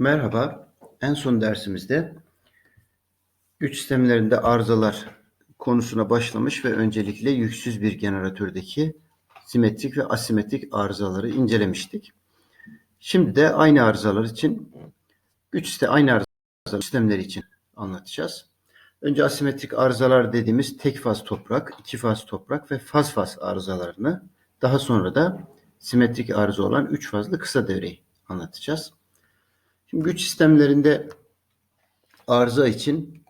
Merhaba. En son dersimizde güç sistemlerinde arızalar konusuna başlamış ve öncelikle yüksüz bir generatördeki simetrik ve asimetrik arızaları incelemiştik. Şimdi de aynı arızalar için güç sistemi aynı arızalar sistemleri için anlatacağız. Önce asimetrik arızalar dediğimiz tek faz toprak, iki faz toprak ve faz faz arızalarını daha sonra da simetrik arıza olan üç fazlı kısa devreyi anlatacağız. Şimdi güç sistemlerinde arıza için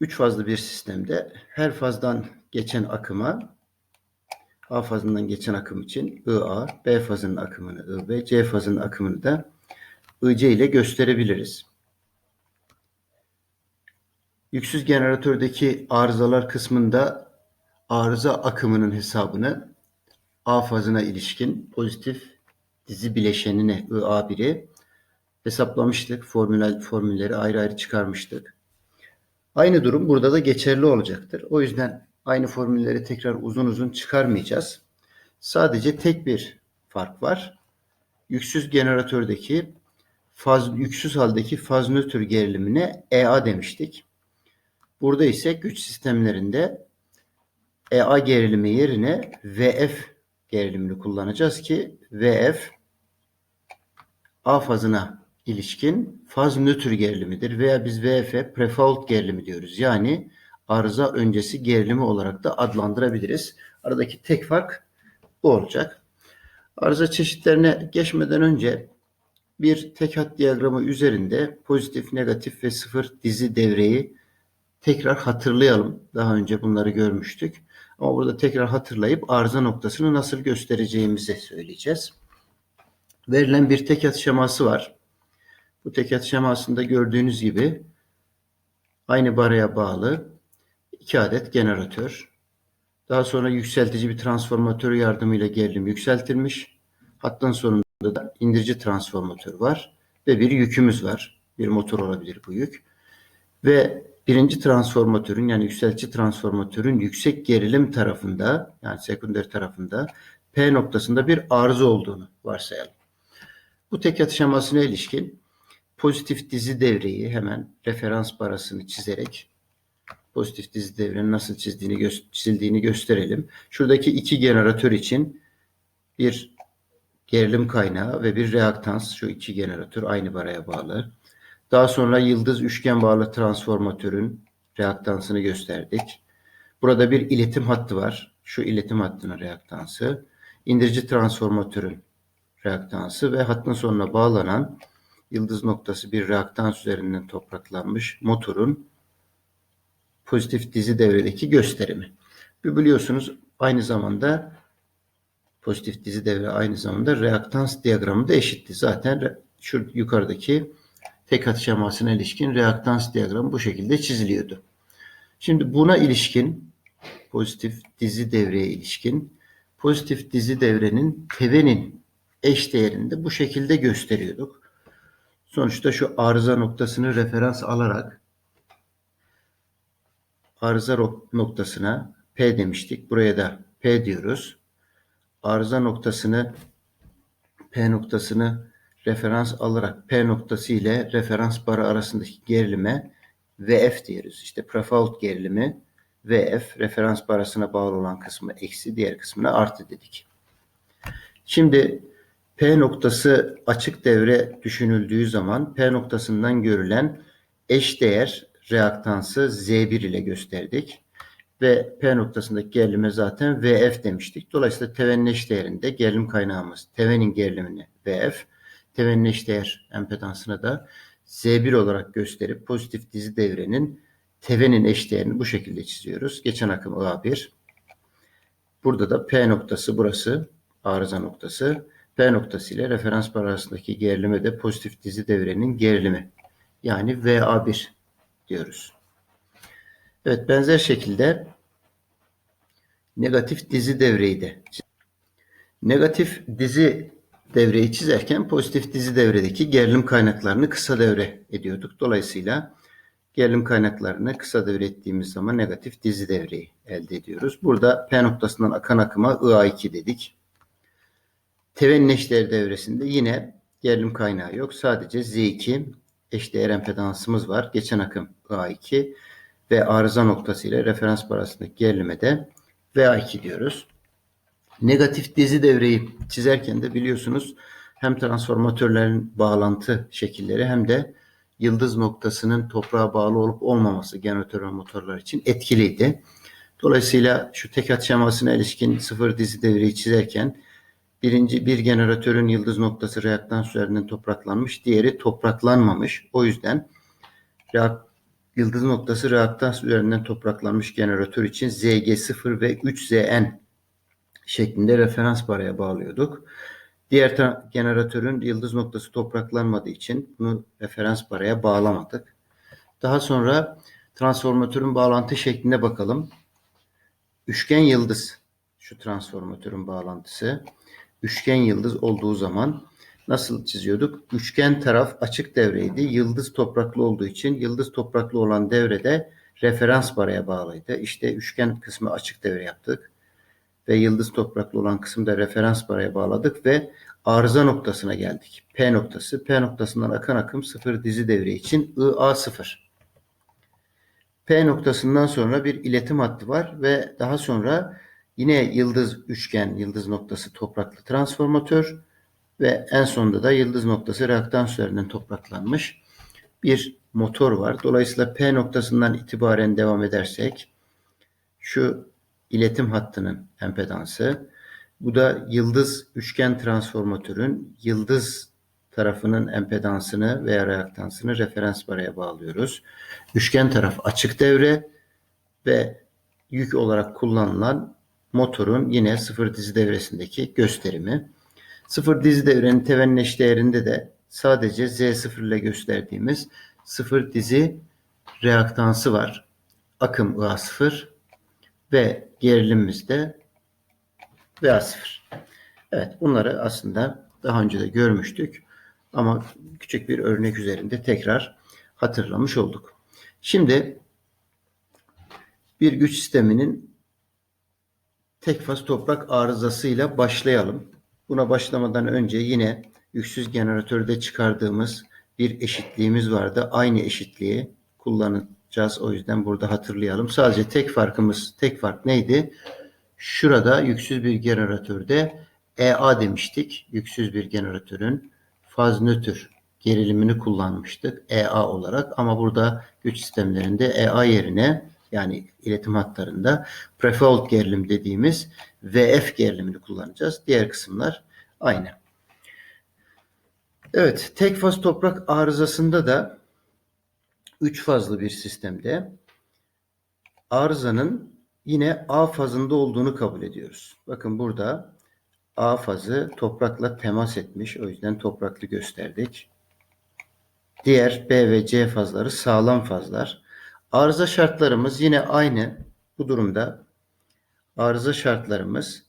üç fazlı bir sistemde her fazdan geçen akıma A fazından geçen akım için IA, B fazının akımını IB, C fazının akımını da IC ile gösterebiliriz. Yüksüz generatördeki arızalar kısmında arıza akımının hesabını A fazına ilişkin pozitif dizi bileşenini IA1'i hesaplamıştık. Formüller, formülleri ayrı ayrı çıkarmıştık. Aynı durum burada da geçerli olacaktır. O yüzden aynı formülleri tekrar uzun uzun çıkarmayacağız. Sadece tek bir fark var. Yüksüz generatördeki faz, yüksüz haldeki faz nötr gerilimine EA demiştik. Burada ise güç sistemlerinde EA gerilimi yerine VF gerilimini kullanacağız ki VF A fazına ilişkin faz nötr gerilimidir veya biz VF prefault gerilimi diyoruz. Yani arıza öncesi gerilimi olarak da adlandırabiliriz. Aradaki tek fark bu olacak. Arıza çeşitlerine geçmeden önce bir tek hat diyagramı üzerinde pozitif, negatif ve sıfır dizi devreyi tekrar hatırlayalım. Daha önce bunları görmüştük. Ama burada tekrar hatırlayıp arıza noktasını nasıl göstereceğimizi söyleyeceğiz. Verilen bir tekat şeması var. Bu tekat şemasında gördüğünüz gibi aynı baraya bağlı iki adet generatör. Daha sonra yükseltici bir transformatör yardımıyla gerilim yükseltilmiş. Hattın sonunda da indirici transformatör var ve bir yükümüz var. Bir motor olabilir bu yük. Ve birinci transformatörün yani yükseltici transformatörün yüksek gerilim tarafında yani sekonder tarafında P noktasında bir arıza olduğunu varsayalım. Bu tek atışamasına ilişkin pozitif dizi devreyi hemen referans parasını çizerek pozitif dizi devrenin nasıl çizdiğini gö- çizildiğini gösterelim. Şuradaki iki generatör için bir gerilim kaynağı ve bir reaktans şu iki generatör aynı baraya bağlı. Daha sonra yıldız üçgen bağlı transformatörün reaktansını gösterdik. Burada bir iletim hattı var. Şu iletim hattının reaktansı. İndirici transformatörün reaktansı ve hattın sonuna bağlanan yıldız noktası bir reaktans üzerinden topraklanmış motorun pozitif dizi devredeki gösterimi. Bu biliyorsunuz aynı zamanda pozitif dizi devre aynı zamanda reaktans diyagramı da eşitti. Zaten şu yukarıdaki tek at şemasına ilişkin reaktans diyagramı bu şekilde çiziliyordu. Şimdi buna ilişkin pozitif dizi devreye ilişkin pozitif dizi devrenin tevenin eş değerini de bu şekilde gösteriyorduk. Sonuçta şu arıza noktasını referans alarak arıza noktasına P demiştik. Buraya da P diyoruz. Arıza noktasını P noktasını referans alarak P noktası ile referans barı arasındaki gerilime VF diyoruz. İşte prefault gerilimi VF referans barasına bağlı olan kısmı eksi diğer kısmına artı dedik. Şimdi P noktası açık devre düşünüldüğü zaman P noktasından görülen eş değer reaktansı Z1 ile gösterdik. Ve P noktasındaki gerilime zaten VF demiştik. Dolayısıyla tevenin eş değerinde gerilim kaynağımız tevenin gerilimini VF, tevenin eş değer empedansını da Z1 olarak gösterip pozitif dizi devrenin tevenin eş değerini bu şekilde çiziyoruz. Geçen akım A1. Burada da P noktası burası arıza noktası. P noktası ile referans bar arasındaki gerilime de pozitif dizi devrenin gerilimi. Yani VA1 diyoruz. Evet benzer şekilde negatif dizi devreyi de negatif dizi devreyi çizerken pozitif dizi devredeki gerilim kaynaklarını kısa devre ediyorduk. Dolayısıyla gerilim kaynaklarını kısa devre ettiğimiz zaman negatif dizi devreyi elde ediyoruz. Burada P noktasından akan akıma IA2 dedik. Tevenni eşdeğer devresinde yine Gerilim kaynağı yok. Sadece Z2 eşdeğer empedansımız var. Geçen akım A2 ve arıza noktası ile referans arasındaki gerilime de VA2 diyoruz. Negatif dizi devreyi çizerken de biliyorsunuz hem transformatörlerin bağlantı şekilleri hem de yıldız noktasının toprağa bağlı olup olmaması generatör ve motorlar için etkiliydi. Dolayısıyla şu tek hat şemasına ilişkin sıfır dizi devreyi çizerken birinci bir generatörün yıldız noktası reaktans üzerinden topraklanmış, diğeri topraklanmamış. O yüzden reak- yıldız noktası reaktans üzerinden topraklanmış generatör için ZG0 ve 3ZN şeklinde referans paraya bağlıyorduk. Diğer generatörün yıldız noktası topraklanmadığı için bunu referans paraya bağlamadık. Daha sonra transformatörün bağlantı şekline bakalım. Üçgen yıldız şu transformatörün bağlantısı. Üçgen yıldız olduğu zaman nasıl çiziyorduk? Üçgen taraf açık devreydi. Yıldız topraklı olduğu için yıldız topraklı olan devrede referans paraya bağlıydı. İşte üçgen kısmı açık devre yaptık ve yıldız topraklı olan kısımda referans paraya bağladık ve arıza noktasına geldik. P noktası. P noktasından akan akım sıfır dizi devre için IA0. P noktasından sonra bir iletim hattı var ve daha sonra yine yıldız üçgen, yıldız noktası topraklı transformatör ve en sonunda da yıldız noktası reaktans üzerinden topraklanmış bir motor var. Dolayısıyla P noktasından itibaren devam edersek şu iletim hattının empedansı. Bu da yıldız üçgen transformatörün yıldız tarafının empedansını veya reaktansını referans paraya bağlıyoruz. Üçgen taraf açık devre ve yük olarak kullanılan motorun yine sıfır dizi devresindeki gösterimi. Sıfır dizi devrenin tevenneş değerinde de sadece Z0 ile gösterdiğimiz sıfır dizi reaktansı var. Akım A0 ve gerilimimiz de VA0. Evet bunları aslında daha önce de görmüştük ama küçük bir örnek üzerinde tekrar hatırlamış olduk. Şimdi bir güç sisteminin tek faz toprak arızasıyla başlayalım. Buna başlamadan önce yine yüksüz generatörde çıkardığımız bir eşitliğimiz vardı. Aynı eşitliği kullanacağız. O yüzden burada hatırlayalım. Sadece tek farkımız, tek fark neydi? Şurada yüksüz bir generatörde EA demiştik. Yüksüz bir generatörün faz nötr gerilimini kullanmıştık EA olarak ama burada güç sistemlerinde EA yerine yani iletim hatlarında prefault gerilim dediğimiz VF gerilimini kullanacağız. Diğer kısımlar aynı. Evet, tek faz toprak arızasında da üç fazlı bir sistemde arızanın yine A fazında olduğunu kabul ediyoruz. Bakın burada A fazı toprakla temas etmiş. O yüzden topraklı gösterdik. Diğer B ve C fazları sağlam fazlar. Arıza şartlarımız yine aynı. Bu durumda arıza şartlarımız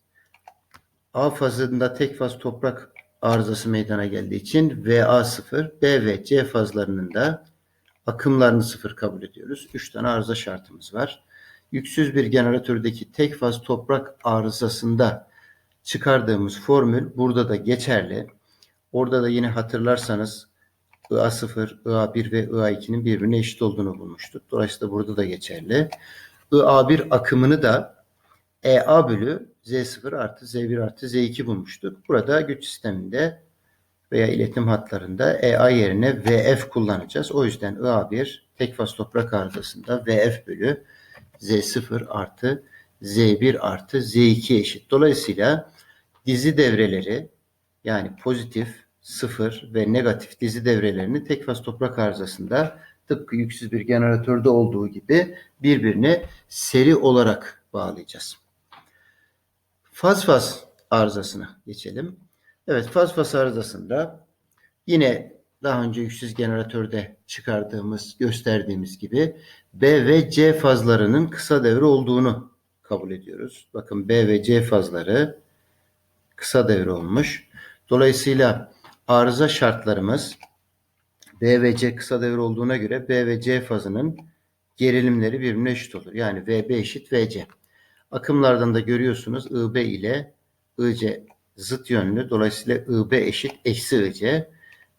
A fazında tek faz toprak arızası meydana geldiği için VA 0, B ve C fazlarının da akımlarını sıfır kabul ediyoruz. 3 tane arıza şartımız var. Yüksüz bir generatördeki tek faz toprak arızasında çıkardığımız formül burada da geçerli. Orada da yine hatırlarsanız IA0, IA1 ve IA2'nin birbirine eşit olduğunu bulmuştuk. Dolayısıyla burada da geçerli. IA1 akımını da EA bölü Z0 artı Z1 artı Z2 bulmuştuk. Burada güç sisteminde veya iletim hatlarında EA yerine VF kullanacağız. O yüzden IA1 tek faz toprak arızasında VF bölü Z0 artı Z1 artı Z2 eşit. Dolayısıyla dizi devreleri yani pozitif, sıfır ve negatif dizi devrelerini tek faz toprak arızasında tıpkı yüksüz bir generatörde olduğu gibi birbirine seri olarak bağlayacağız. Faz faz arızasına geçelim. Evet faz faz arızasında yine daha önce yüksüz generatörde çıkardığımız, gösterdiğimiz gibi B ve C fazlarının kısa devre olduğunu kabul ediyoruz. Bakın B ve C fazları kısa devre olmuş. Dolayısıyla arıza şartlarımız B ve C kısa devre olduğuna göre B ve C fazının gerilimleri birbirine eşit olur. Yani VB eşit VC. Akımlardan da görüyorsunuz IB ile IC zıt yönlü. Dolayısıyla IB eşit eksi IC.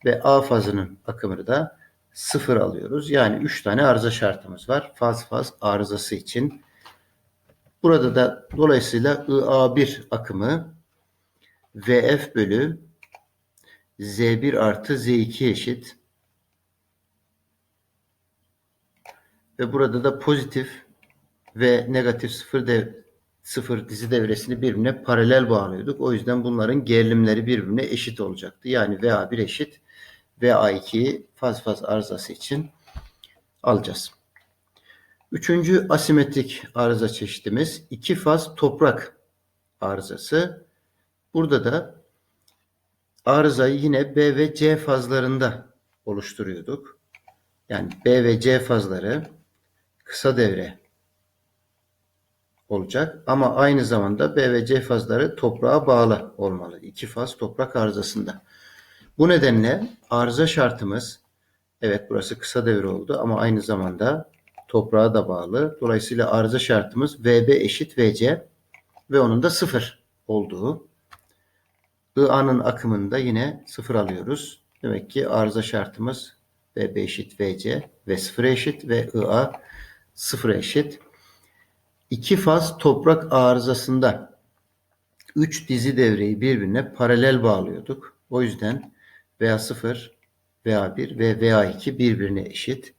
ve A fazının akımını da sıfır alıyoruz. Yani 3 tane arıza şartımız var. Faz faz arızası için. Burada da dolayısıyla IA1 akımı VF bölü Z1 artı Z2 eşit. Ve burada da pozitif ve negatif sıfır dev, sıfır dizi devresini birbirine paralel bağlıyorduk. O yüzden bunların gerilimleri birbirine eşit olacaktı. Yani VA1 eşit VA2'yi faz faz arızası için alacağız. Üçüncü asimetrik arıza çeşitimiz iki faz toprak arızası. Burada da arızayı yine B ve C fazlarında oluşturuyorduk. Yani B ve C fazları kısa devre olacak ama aynı zamanda B ve C fazları toprağa bağlı olmalı. İki faz toprak arızasında. Bu nedenle arıza şartımız evet burası kısa devre oldu ama aynı zamanda toprağa da bağlı. Dolayısıyla arıza şartımız VB eşit VC ve onun da sıfır olduğu. IA'nın akımında yine sıfır alıyoruz. Demek ki arıza şartımız VB eşit VC ve sıfır eşit ve IA sıfır eşit. İki faz toprak arızasında 3 dizi devreyi birbirine paralel bağlıyorduk. O yüzden VA0, VA1 ve VA2 birbirine eşit.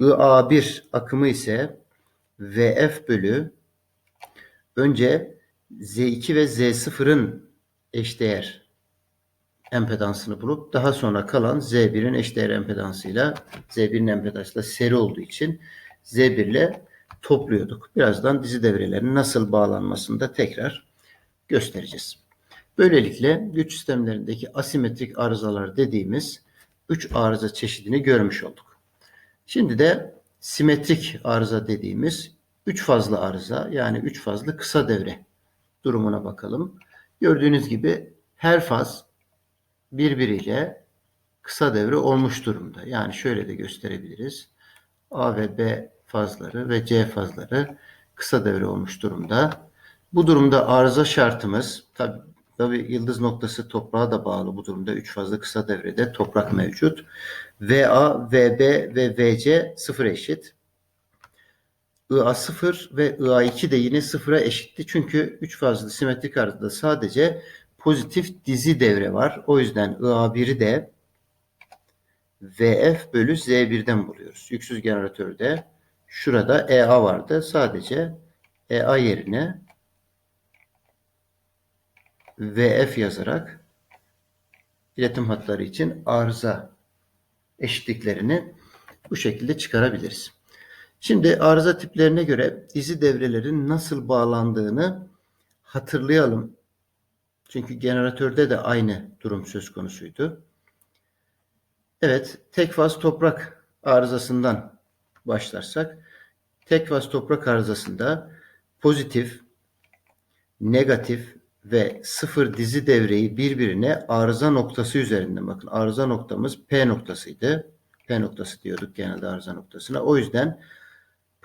IA1 akımı ise VF bölü önce Z2 ve Z0'ın eşdeğer empedansını bulup daha sonra kalan Z1'in eşdeğer empedansıyla Z1'in empedansıyla seri olduğu için Z1 ile topluyorduk. Birazdan dizi devrelerinin nasıl bağlanmasını da tekrar göstereceğiz. Böylelikle güç sistemlerindeki asimetrik arızalar dediğimiz 3 arıza çeşidini görmüş olduk. Şimdi de simetrik arıza dediğimiz 3 fazlı arıza yani 3 fazlı kısa devre durumuna bakalım. Gördüğünüz gibi her faz birbiriyle kısa devre olmuş durumda. Yani şöyle de gösterebiliriz. A ve B fazları ve C fazları kısa devre olmuş durumda. Bu durumda arıza şartımız tabi, tabi yıldız noktası toprağa da bağlı bu durumda. Üç fazla kısa devrede toprak mevcut. VA, VB ve VC sıfır eşit. IA 0 ve IA2 de yine sıfıra eşitti. Çünkü 3 fazlı simetrik arızada sadece pozitif dizi devre var. O yüzden IA1'i de VF bölü Z1'den buluyoruz. Yüksüz generatörde şurada EA vardı. Sadece EA yerine VF yazarak iletim hatları için arıza eşitliklerini bu şekilde çıkarabiliriz. Şimdi arıza tiplerine göre dizi devrelerin nasıl bağlandığını hatırlayalım. Çünkü generatörde de aynı durum söz konusuydu. Evet, tek faz toprak arızasından başlarsak, tek faz toprak arızasında pozitif, negatif ve sıfır dizi devreyi birbirine arıza noktası üzerinden bakın arıza noktamız P noktasıydı. P noktası diyorduk genelde arıza noktasına. O yüzden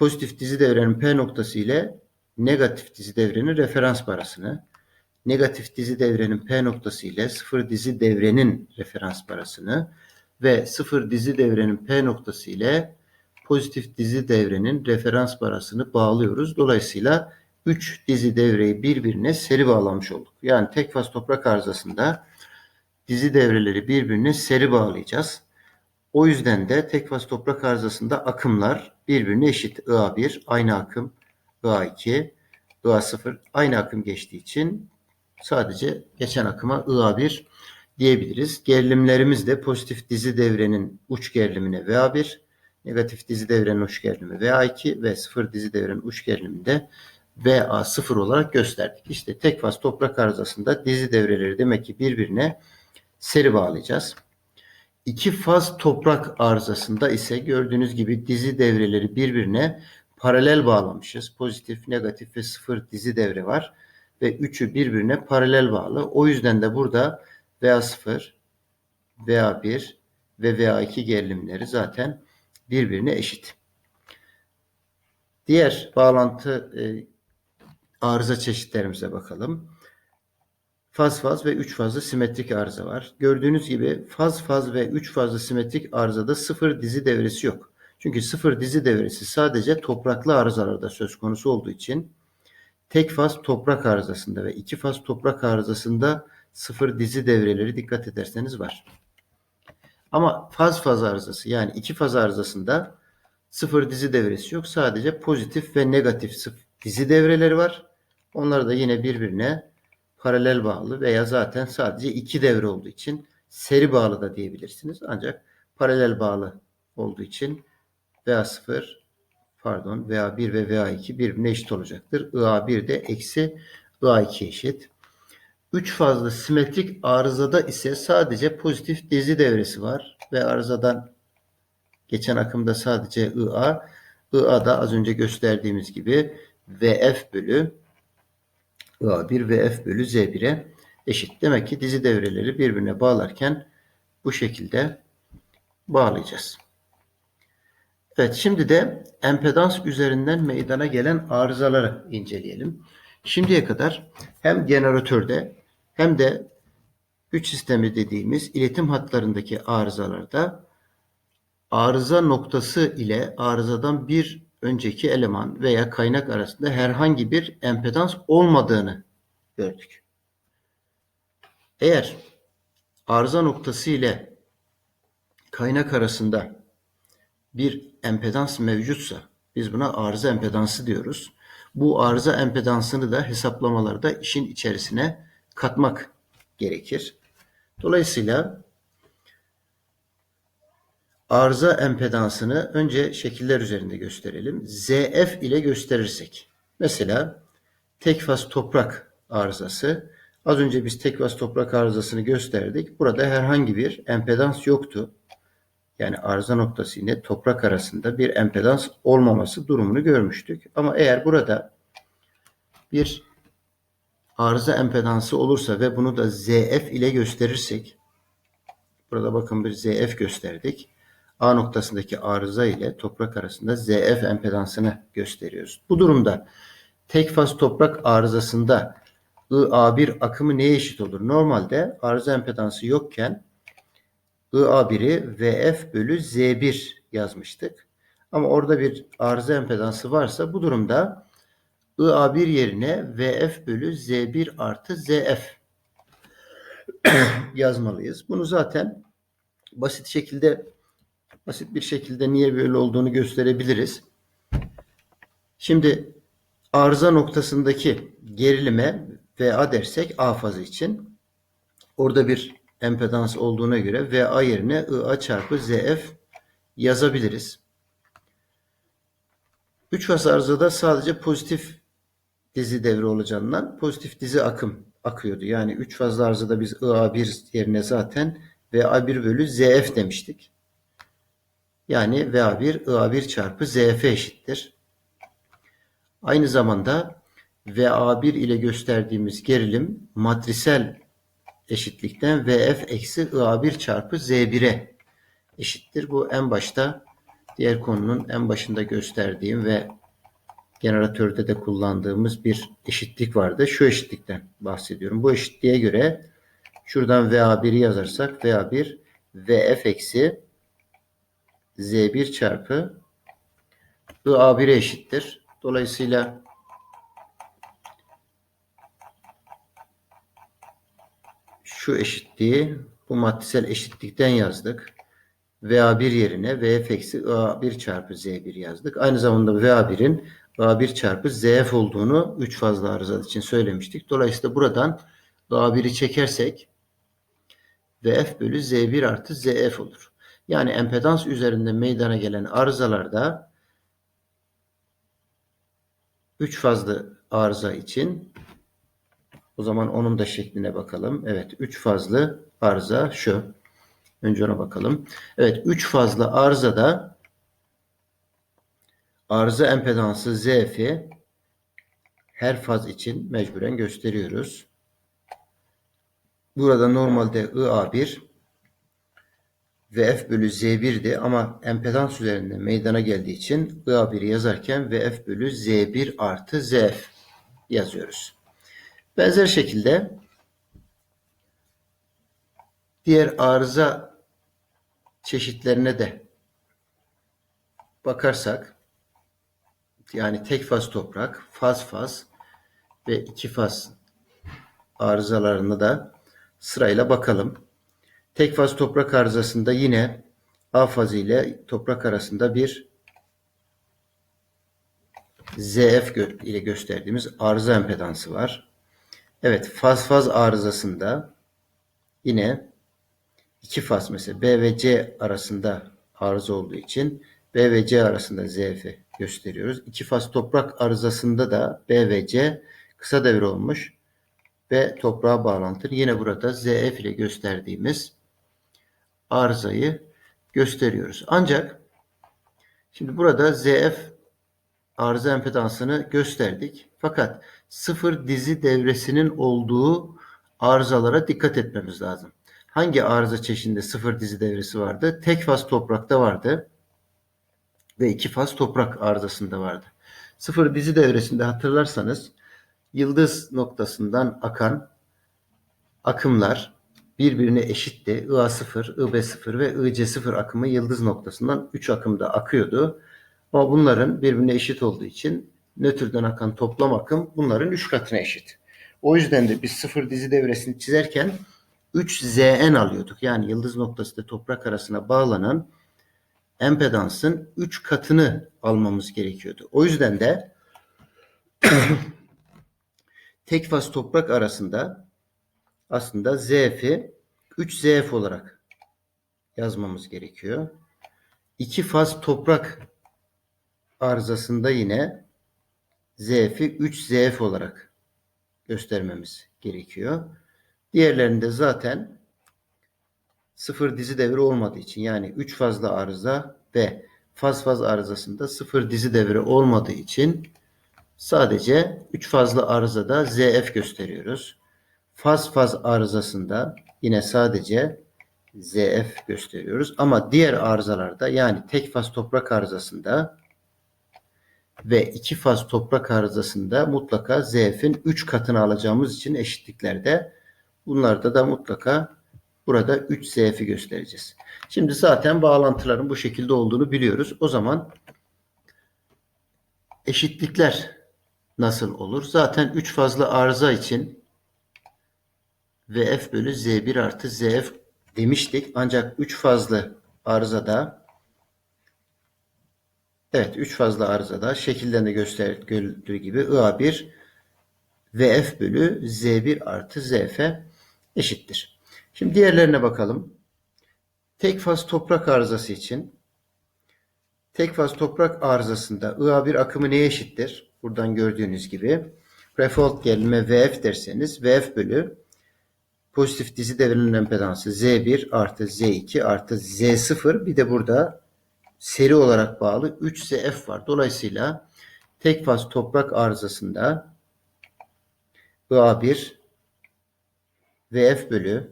pozitif dizi devrenin P noktası ile negatif dizi devrenin referans parasını, negatif dizi devrenin P noktası ile sıfır dizi devrenin referans parasını ve sıfır dizi devrenin P noktası ile pozitif dizi devrenin referans parasını bağlıyoruz. Dolayısıyla 3 dizi devreyi birbirine seri bağlamış olduk. Yani tek faz toprak arızasında dizi devreleri birbirine seri bağlayacağız. O yüzden de tek faz toprak arızasında akımlar birbirine eşit. IA1 aynı akım, IA2, IA0 aynı akım geçtiği için sadece geçen akıma IA1 diyebiliriz. Gerilimlerimiz de pozitif dizi devrenin uç gerilimine VA1, negatif dizi devrenin uç gerilimi VA2 ve sıfır dizi devrenin uç geriliminde VA0 olarak gösterdik. İşte tek faz toprak arızasında dizi devreleri demek ki birbirine seri bağlayacağız. İki faz toprak arızasında ise gördüğünüz gibi dizi devreleri birbirine paralel bağlamışız. Pozitif, negatif ve sıfır dizi devre var. Ve üçü birbirine paralel bağlı. O yüzden de burada VA0, VA1 ve VA2 gerilimleri zaten birbirine eşit. Diğer bağlantı e, arıza çeşitlerimize bakalım. Faz faz ve 3 fazlı simetrik arıza var. Gördüğünüz gibi faz faz ve 3 fazlı simetrik arızada sıfır dizi devresi yok. Çünkü sıfır dizi devresi sadece topraklı arızalarda söz konusu olduğu için tek faz toprak arızasında ve iki faz toprak arızasında sıfır dizi devreleri dikkat ederseniz var. Ama faz faz arızası yani iki faz arızasında sıfır dizi devresi yok. Sadece pozitif ve negatif dizi devreleri var. Onlar da yine birbirine paralel bağlı veya zaten sadece iki devre olduğu için seri bağlı da diyebilirsiniz. Ancak paralel bağlı olduğu için VA0 pardon VA1 ve VA2 birbirine eşit olacaktır. IA1 de eksi IA2 eşit. 3 fazlı simetrik arızada ise sadece pozitif dizi devresi var ve arızadan geçen akımda sadece IA, IA da az önce gösterdiğimiz gibi VF bölü IA1 VF bölü Z1'e eşit. Demek ki dizi devreleri birbirine bağlarken bu şekilde bağlayacağız. Evet şimdi de empedans üzerinden meydana gelen arızaları inceleyelim. Şimdiye kadar hem jeneratörde hem de güç sistemi dediğimiz iletim hatlarındaki arızalarda arıza noktası ile arızadan bir önceki eleman veya kaynak arasında herhangi bir empedans olmadığını gördük. Eğer arıza noktası ile kaynak arasında bir empedans mevcutsa biz buna arıza empedansı diyoruz. Bu arıza empedansını da hesaplamalarda işin içerisine katmak gerekir. Dolayısıyla arıza empedansını önce şekiller üzerinde gösterelim. ZF ile gösterirsek. Mesela tek faz toprak arızası. Az önce biz tek faz toprak arızasını gösterdik. Burada herhangi bir empedans yoktu. Yani arıza noktası ile toprak arasında bir empedans olmaması durumunu görmüştük. Ama eğer burada bir arıza empedansı olursa ve bunu da ZF ile gösterirsek burada bakın bir ZF gösterdik. A noktasındaki arıza ile toprak arasında ZF empedansını gösteriyoruz. Bu durumda tek faz toprak arızasında IA1 akımı neye eşit olur? Normalde arıza empedansı yokken IA1'i VF bölü Z1 yazmıştık. Ama orada bir arıza empedansı varsa bu durumda IA1 yerine VF bölü Z1 artı ZF yazmalıyız. Bunu zaten basit şekilde basit bir şekilde niye böyle olduğunu gösterebiliriz. Şimdi arıza noktasındaki gerilime VA dersek A fazı için orada bir empedans olduğuna göre VA yerine IA çarpı ZF yazabiliriz. 3 faz arızada sadece pozitif dizi devre olacağından pozitif dizi akım akıyordu. Yani 3 fazla arızada biz IA1 yerine zaten VA1 bölü ZF demiştik. Yani VA1 IA1 çarpı ZF eşittir. Aynı zamanda VA1 ile gösterdiğimiz gerilim matrisel eşitlikten VF eksi IA1 çarpı Z1'e eşittir. Bu en başta diğer konunun en başında gösterdiğim ve generatörde de kullandığımız bir eşitlik vardı. Şu eşitlikten bahsediyorum. Bu eşitliğe göre şuradan VA1'i yazarsak VA1 VF eksi Z1 çarpı IA1'e eşittir. Dolayısıyla şu eşitliği bu maddesel eşitlikten yazdık. VA1 yerine VF eksi A1 çarpı Z1 yazdık. Aynı zamanda VA1'in A1 çarpı ZF olduğunu 3 fazla arıza için söylemiştik. Dolayısıyla buradan A1'i çekersek VF bölü Z1 artı ZF olur. Yani empedans üzerinde meydana gelen arızalarda 3 fazlı arıza için o zaman onun da şekline bakalım. Evet 3 fazlı arıza şu. Önce ona bakalım. Evet 3 fazlı arızada arıza empedansı ZF'i her faz için mecburen gösteriyoruz. Burada normalde IA1 VF bölü Z1'di ama empedans üzerinde meydana geldiği için IA1'i yazarken VF bölü Z1 artı ZF yazıyoruz. Benzer şekilde Diğer arıza çeşitlerine de bakarsak yani tek faz toprak, faz faz ve iki faz arızalarını da sırayla bakalım. Tek faz toprak arızasında yine A fazı ile toprak arasında bir ZF ile gösterdiğimiz arıza empedansı var. Evet, faz faz arızasında yine iki faz mesela B ve C arasında arıza olduğu için B ve C arasında ZF gösteriyoruz. İki faz toprak arızasında da B ve C kısa devre olmuş ve toprağa bağlantılı. Yine burada ZF ile gösterdiğimiz arızayı gösteriyoruz. Ancak şimdi burada ZF arıza empedansını gösterdik. Fakat sıfır dizi devresinin olduğu arızalara dikkat etmemiz lazım. Hangi arıza çeşidinde sıfır dizi devresi vardı? Tek faz toprakta vardı ve iki faz toprak arızasında vardı. Sıfır dizi devresinde hatırlarsanız yıldız noktasından akan akımlar birbirine eşitti. IA0, IB0 ve IC0 akımı yıldız noktasından 3 akımda akıyordu. Ama bunların birbirine eşit olduğu için nötrden akan toplam akım bunların 3 katına eşit. O yüzden de biz sıfır dizi devresini çizerken 3 ZN alıyorduk. Yani yıldız noktası ile toprak arasına bağlanan empedansın 3 katını almamız gerekiyordu. O yüzden de tek faz toprak arasında aslında ZF'i 3 ZF olarak yazmamız gerekiyor. İki faz toprak arızasında yine ZF'i 3 ZF olarak göstermemiz gerekiyor. Diğerlerinde zaten sıfır dizi devri olmadığı için yani 3 fazla arıza ve faz faz arızasında sıfır dizi devri olmadığı için sadece 3 fazla arızada ZF gösteriyoruz. Faz faz arızasında yine sadece ZF gösteriyoruz. Ama diğer arızalarda yani tek faz toprak arızasında ve iki faz toprak arızasında mutlaka ZF'in 3 katını alacağımız için eşitliklerde bunlarda da mutlaka burada 3 ZF'i göstereceğiz. Şimdi zaten bağlantıların bu şekilde olduğunu biliyoruz. O zaman eşitlikler nasıl olur? Zaten 3 fazla arıza için VF bölü Z1 artı ZF demiştik. Ancak 3 fazlı arızada evet 3 fazla arızada şekilden de gösterdiği gibi IA1 VF bölü Z1 artı ZF eşittir. Şimdi diğerlerine bakalım. Tek faz toprak arızası için tek faz toprak arızasında IA1 akımı neye eşittir? Buradan gördüğünüz gibi refault gerilme VF derseniz VF bölü pozitif dizi devrinin empedansı Z1 artı Z2 artı Z0 bir de burada seri olarak bağlı 3 ZF var. Dolayısıyla tek faz toprak arızasında IA1 VF bölü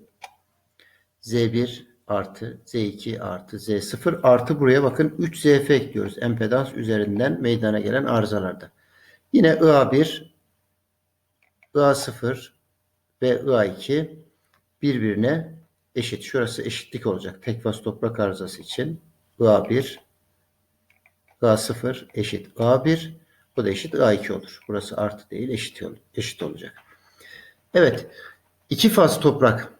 Z1 artı Z2 artı Z0 artı buraya bakın 3 ZF ekliyoruz. Empedans üzerinden meydana gelen arızalarda. Yine IA1 IA0 ve IA2 birbirine eşit. Şurası eşitlik olacak. Tek faz toprak arızası için IA1 IA0 eşit IA1 bu da eşit IA2 olur. Burası artı değil eşit, eşit olacak. Evet. iki faz toprak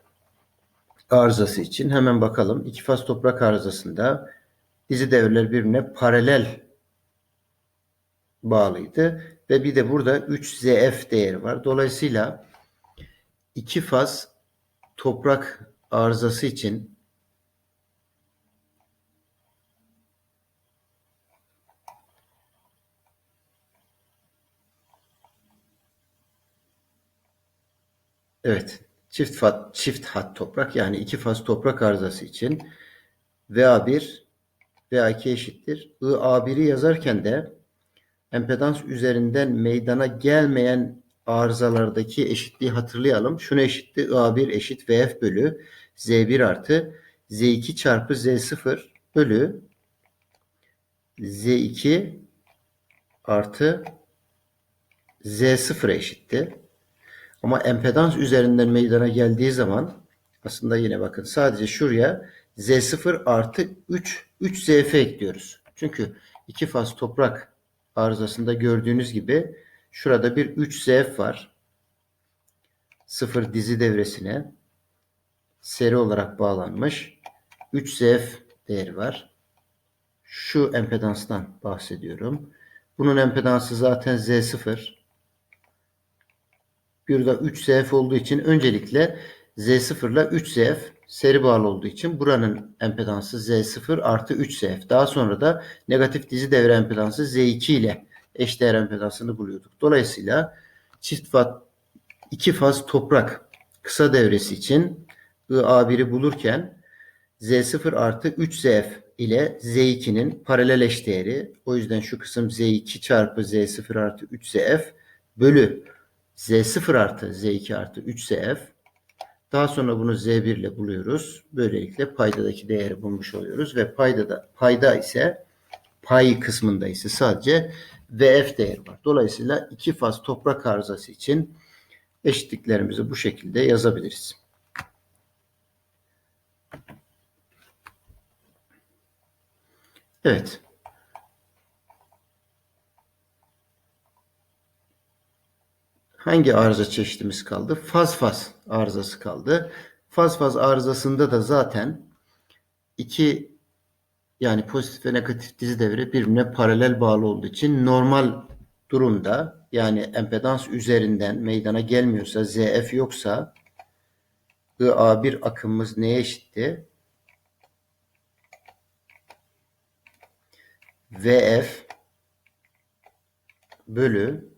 arızası için hemen bakalım. İki faz toprak arızasında dizi devreler birbirine paralel bağlıydı. Ve bir de burada 3 ZF değeri var. Dolayısıyla iki faz toprak arızası için Evet. Çift fat, çift hat toprak yani iki faz toprak arızası için VA1 VA2 eşittir. IA1'i yazarken de empedans üzerinden meydana gelmeyen arızalardaki eşitliği hatırlayalım. Şuna eşitti. A1 eşit VF bölü Z1 artı Z2 çarpı Z0 bölü Z2 artı Z0 eşitti. Ama empedans üzerinden meydana geldiği zaman Aslında yine bakın sadece şuraya Z0 artı 3 3 ZF ekliyoruz. Çünkü iki faz toprak arızasında gördüğünüz gibi şurada bir 3 ZF var. Sıfır dizi devresine seri olarak bağlanmış 3 ZF değeri var. Şu empedanstan bahsediyorum. Bunun empedansı zaten Z0. Bir de 3 ZF olduğu için öncelikle Z0 ile 3 ZF seri bağlı olduğu için buranın empedansı Z0 artı 3 ZF. Daha sonra da negatif dizi devre empedansı Z2 ile eşdeğer empedansını buluyorduk. Dolayısıyla çift faz, iki faz toprak kısa devresi için IA1'i bulurken Z0 artı 3 ZF ile Z2'nin paralel eşdeğeri. O yüzden şu kısım Z2 çarpı Z0 artı 3 ZF bölü Z0 artı Z2 artı 3 ZF. Daha sonra bunu Z1 ile buluyoruz. Böylelikle paydadaki değeri bulmuş oluyoruz ve paydada payda ise pay kısmında ise sadece VF değeri var. Dolayısıyla iki faz toprak arızası için eşitliklerimizi bu şekilde yazabiliriz. Evet. Hangi arıza çeşitimiz kaldı? Faz faz arızası kaldı. Faz faz arızasında da zaten iki yani pozitif ve negatif dizi devre birbirine paralel bağlı olduğu için normal durumda yani empedans üzerinden meydana gelmiyorsa ZF yoksa IA1 akımımız neye eşitti? VF bölü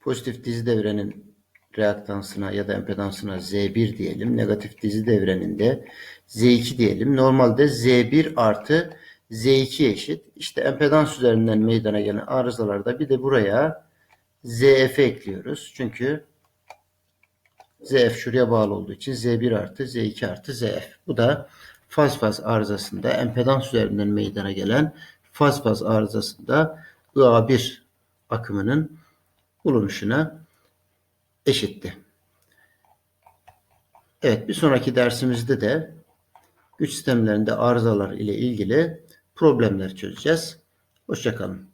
pozitif dizi devrenin reaktansına ya da empedansına Z1 diyelim. Negatif dizi devrenin de Z2 diyelim. Normalde Z1 artı Z2 eşit. İşte empedans üzerinden meydana gelen arızalarda bir de buraya ZF ekliyoruz. Çünkü ZF şuraya bağlı olduğu için Z1 artı Z2 artı ZF. Bu da faz faz arızasında empedans üzerinden meydana gelen faz faz arızasında IA1 akımının bulunuşuna eşitti. Evet bir sonraki dersimizde de güç sistemlerinde arızalar ile ilgili problemler çözeceğiz. Hoşçakalın.